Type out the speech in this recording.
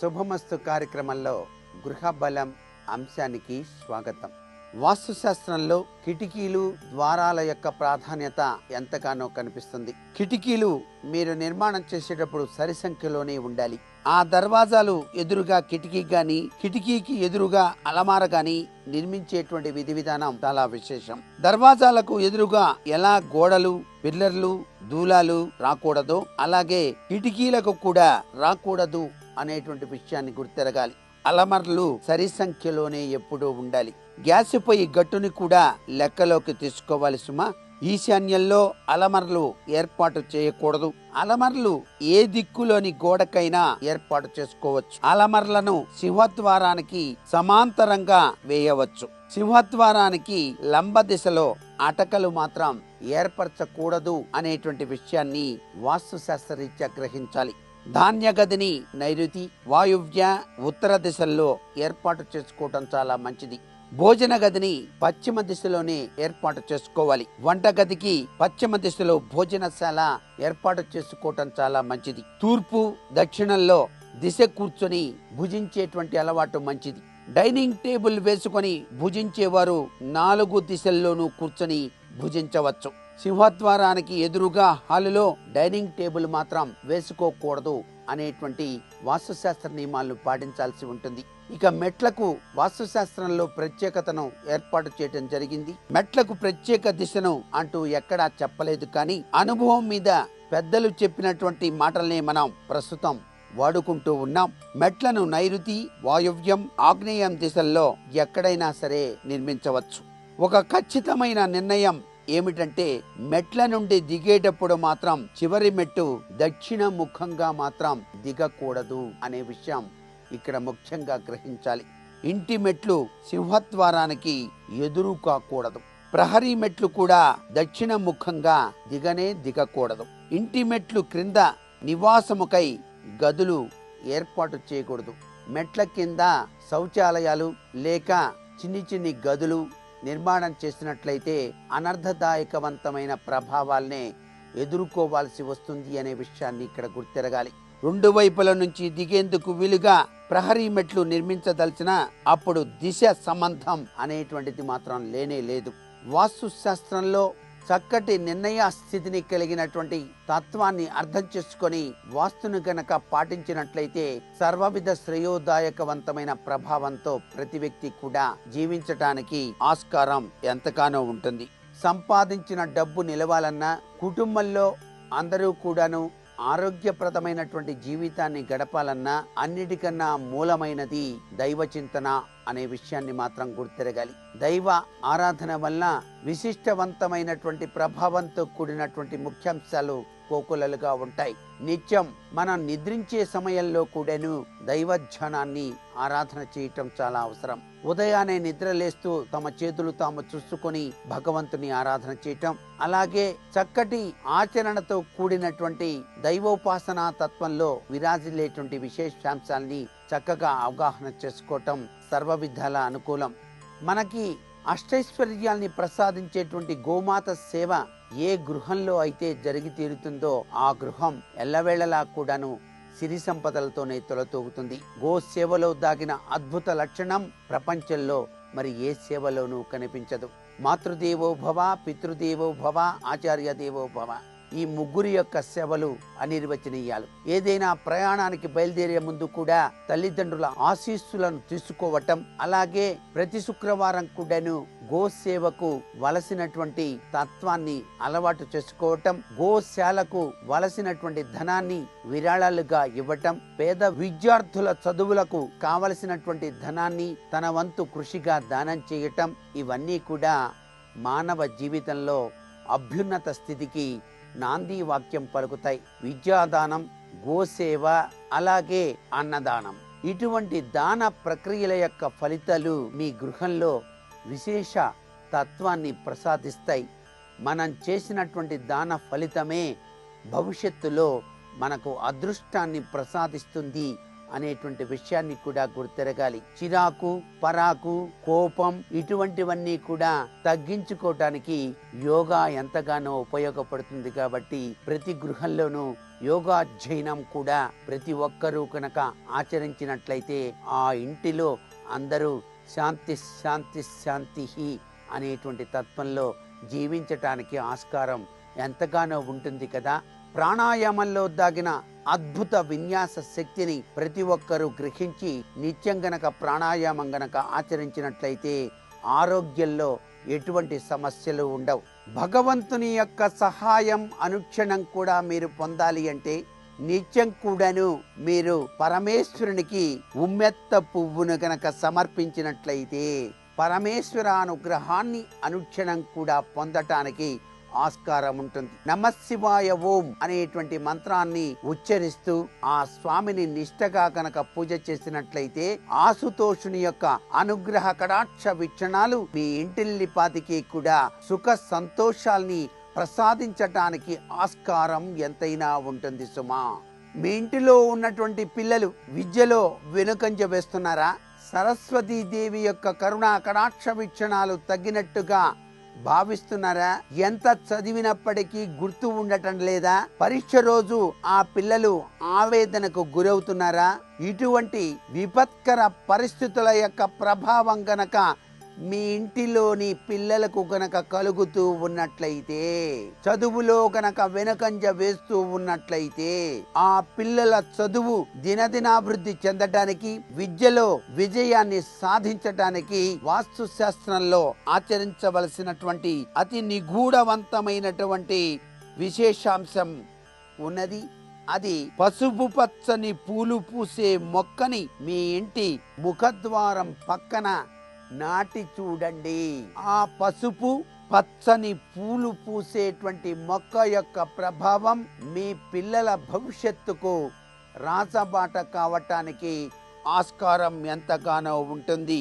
శుభమస్తు కార్యక్రమంలో గృహ బలం అంశానికి స్వాగతం. వాస్తుశాస్త్రంలో కిటికీలు ద్వారాల యొక్క ప్రాధాన్యత ఎంతగానో కనిపిస్తుంది. కిటికీలు మీరు నిర్మాణం చేసేటప్పుడు సరి సంఖ్యలోనే ఉండాలి. ఆ దర్వాజాలు ఎదురుగా కిటికీ గాని కిటికీకి ఎదురుగా అలమార గాని నిర్మించేటువంటి విధి విధానం చాలా విశేషం. దర్వాజాలకు ఎదురుగా ఎలా గోడలు పిల్లర్లు దూలాలు రాకూడదో అలాగే కిటికీలకు కూడా రాకూడదు అనేటువంటి విషయాన్ని గుర్తెరగాలి. అలమర్లు సరి సంఖ్యలోనే ఎప్పుడూ ఉండాలి. గ్యాస్ పొయ్యి గట్టుని కూడా లెక్కలోకి తీసుకోవాలి సుమా. ఈశాన్యంలో అలమర్లు ఏర్పాటు చేయకూడదు. అలమర్లు ఏ దిక్కులోని గోడకైనా ఏర్పాటు చేసుకోవచ్చు. అలమర్లను సింహద్వారానికి సమాంతరంగా వేయవచ్చు. సింహద్వారానికి లంబ దిశలో అటకలు మాత్రం ఏర్పరచకూడదు అనేటువంటి విషయాన్ని వాస్తుశాస్త్రరీత్యా గ్రహించాలి. ధాన్య గదిని నైరుతి వాయువ్య ఉత్తర దిశల్లో ఏర్పాటు చేసుకోవటం చాలా మంచిది. భోజన గదిని పశ్చిమ దిశలోనే ఏర్పాటు చేసుకోవాలి. వంట గదికి పశ్చిమ దిశలో భోజనశాల ఏర్పాటు చేసుకోవటం చాలా మంచిది. తూర్పు దక్షిణంలో దిశ కూర్చొని భుజించేటువంటి అలవాటు మంచిది. డైనింగ్ టేబుల్ వేసుకొని భుజించేవారు నాలుగు దిశల్లోనూ కూర్చొని భుజించవచ్చు. సింహద్వారానికి ఎదురుగా హాలులో డైనింగ్ టేబుల్ మాత్రం వేసుకోకూడదు అనేటువంటి వాస్తుశాస్త్ర నియమాలను పాటించాల్సి ఉంటుంది. ఇక మెట్లకు వాస్తుశాస్త్రంలో ప్రత్యేకతను ఏర్పాటు చేయడం జరిగింది. మెట్లకు ప్రత్యేక దిశను అంటూ ఎక్కడా చెప్పలేదు కానీ అనుభవం మీద పెద్దలు చెప్పినటువంటి మాటల్ని మనం ప్రస్తుతం వాడుకుంటూ ఉన్నాం. మెట్లను నైరుతి వాయువ్యం ఆగ్నేయం దిశల్లో ఎక్కడైనా సరే నిర్మించవచ్చు. ఒక ఖచ్చితమైన నిర్ణయం ఏమిటంటే మెట్ల నుండి దిగేటప్పుడు మాత్రం చివరి మెట్టు దక్షిణ ముఖంగా మాత్రం దిగకూడదు అనే విషయం ఇక్కడ ముఖ్యంగా గ్రహించాలి. ఇంటి మెట్లు సింహద్వారానికి ఎదురు కాకూడదు. ప్రహరీ మెట్లు కూడా దక్షిణ ముఖంగా దిగనే దిగకూడదు. ఇంటి మెట్లు క్రింద నివాసముకై గదులు ఏర్పాటు చేయకూడదు. మెట్ల కింద శౌచాలయాలు లేక చిన్ని చిన్ని గదులు నిర్మాణం చేసినట్లయితే అనర్థదాయకవంతమైన ప్రభావాల్నే ఎదుర్కోవాల్సి వస్తుంది అనే విషయాన్ని ఇక్కడ గుర్తెరగాలి. రెండు వైపుల నుంచి దిగేందుకు వీలుగా ప్రహరీ మెట్లు నిర్మించదలిచిన అప్పుడు దిశ సంబంధం అనేటువంటిది మాత్రం లేనే లేదు. వాస్తు శాస్త్రంలో చక్కటి నిర్ణయ స్థితిని కలిగినటువంటి తత్వాన్ని అర్థం చేసుకొని వాస్తును గనక పాటించినట్లయితే సర్వవిధ శ్రేయోదాయకవంతమైన ప్రభావంతో ప్రతి వ్యక్తి కూడా జీవించటానికి ఆస్కారం ఎంతగానో ఉంటుంది. సంపాదించిన డబ్బు నిలవాలన్నా కుటుంబంలో అందరూ కూడాను ఆరోగ్యప్రదమైనటువంటి జీవితాన్ని గడపాలన్నా అన్నిటికన్నా మూలమైనది దైవ చింతన అనే విషయాన్ని మాత్రం గుర్తిరగాలి. దైవ ఆరాధన వల్ల విశిష్టవంతమైనటువంటి ప్రభావంతో కూడినటువంటి ముఖ్యాంశాలు కోకులలుగా ఉంటాయి. నిత్యం మనం నిద్రించే సమయంలో కూడాను దైవ ధ్యానాన్ని ఆరాధన చేయటం చాలా అవసరం. ఉదయాన్నే నిద్ర లేస్తూ తమ చేతులు తాము చూసుకొని భగవంతుని ఆరాధన చేయటం అలాగే చక్కటి ఆచరణతో కూడినటువంటి దైవోపాసనా తత్వంలో విరాజిల్లేటువంటి విశేషాంశాల్ని చక్కగా అవగాహన చేసుకోవటం సర్వ విధాల అనుకూలం. మనకి అష్టైశ్వర్యాల్ని ప్రసాదించేటువంటి గోమాత సేవ ఏ గృహంలో అయితే జరిగి తీరుతుందో ఆ గృహం ఎల్లవేళలా కూడాను సిరి సంపదలతోనే తొలతూగుతుంది. గో సేవలో దాగిన అద్భుత లక్షణం ప్రపంచంలో మరి ఏ సేవలోనూ కనిపించదు. మాతృదేవో భవ పితృదేవో భవ ఆచార్య దేవో భవ. ఈ ముగ్గురి యొక్క సేవలు అనిర్వచనీయాలు. ఏదైనా ప్రయాణానికి బయలుదేరే ముందు కూడా తల్లిదండ్రుల ఆశీస్సులను తీసుకోవటం అలాగే ప్రతి శుక్రవారం కూడాను గో సేవకు వలసినటువంటి తత్వాన్ని అలవాటు చేసుకోవటం గోశాలకు వలసినటువంటి ధనాన్ని విరాళాలుగా ఇవ్వటం పేద విద్యార్థుల చదువులకు కావలసినటువంటి ధనాన్ని తన వంతు కృషిగా దానం చేయటం ఇవన్నీ కూడా మానవ జీవితంలో అభ్యున్నత స్థితికి నాంది వాక్యం పలుకుతాయి. విద్యాదానం గోసేవ అలాగే అన్నదానం. ఇటువంటి దాన ప్రక్రియల యొక్క ఫలితాలు మీ గృహంలో విశేష తత్వాన్ని ప్రసాదిస్తాయి. మనం చేసినటువంటి దాన ఫలితమే భవిష్యత్తులో మనకు అదృష్టాన్ని ప్రసాదిస్తుంది అనేటువంటి విషయాన్ని కూడా గుర్తెరగాలి. చిరాకు పరాకు కోపం ఇటువంటివన్నీ కూడా తగ్గించుకోవటానికి యోగా ఎంతగానో ఉపయోగపడుతుంది కాబట్టి ప్రతి గృహంలోనూ యోగాధ్యయనం కూడా ప్రతి ఒక్కరూ కనుక ఆచరించినట్లయితే ఆ ఇంటిలో అందరూ శాంతి శాంతి శాంతి అనేటువంటి తత్వంలో జీవించటానికి ఆస్కారం ఎంతగానో ఉంటుంది కదా. ప్రాణాయామంలో దాగిన అద్భుత విన్యాస శక్తిని ప్రతి ఒక్కరూ గ్రహించి నిత్యం గనక ప్రాణాయామం గనక ఆచరించినట్లయితే ఆరోగ్యంలో ఎటువంటి సమస్యలు ఉండవు. భగవంతుని యొక్క సహాయం అనుక్షణం కూడా మీరు పొందాలి అంటే నిత్యం కూడాను మీరు పరమేశ్వరునికి ఉమ్మెత్త పువ్వును గనక సమర్పించినట్లయితే పరమేశ్వర అనుగ్రహాన్ని అనుక్షణం కూడా పొందటానికి ఆస్కారం ఉంటుంది. నమశివాయ ఓం అనేటువంటి మంత్రాన్ని ఉచ్చరిస్తూ ఆ స్వామిని నిష్టగా కనుక పూజ చేసినట్లయితే ఆసుతోషుని యొక్క అనుగ్రహ కడాక్ష వీక్షణాలు మీ ఇంటిల్లిపాతికి కూడా సుఖ సంతోషాల్ని ప్రసాదించటానికి ఆస్కారం ఎంతైనా ఉంటుంది సుమా. మీ ఇంటిలో ఉన్నటువంటి పిల్లలు విద్యలో వెనుకంజ వేస్తున్నారా? సరస్వతీదేవి యొక్క కరుణా కటాక్ష వీక్షణాలు తగ్గినట్టుగా భావిస్తున్నారా? ఎంత చదివినప్పటికీ గుర్తు ఉండటం లేదా? పరీక్ష రోజు ఆ పిల్లలు ఆవేదనకు గురవుతున్నారా? ఇటువంటి విపత్కర పరిస్థితుల యొక్క ప్రభావం గనక మీ ఇంటిలోని పిల్లలకు గనక కలుగుతూ ఉన్నట్లయితే చదువులో గనక వెనకంజ వేస్తూ ఉన్నట్లయితే ఆ పిల్లల చదువు దినదినాభివృద్ధి చెందటానికి విద్యలో విజయాన్ని సాధించటానికి వాస్తు శాస్త్రంలో ఆచరించవలసినటువంటి అతి నిగూఢవంతమైనటువంటి విశేషాంశం ఉన్నది. అది పసుపు పచ్చని పూలు పూసే మొక్కని మీ ఇంటి ముఖద్వారం పక్కన నాటి చూడండి. ఆ పసుపు పచ్చని పూలు పూసేటువంటి మొక్క యొక్క ప్రభావం మీ పిల్లల భవిష్యత్తుకు రాసబాట కావటానికి ఆస్కారం ఎంతగానో ఉంటుంది.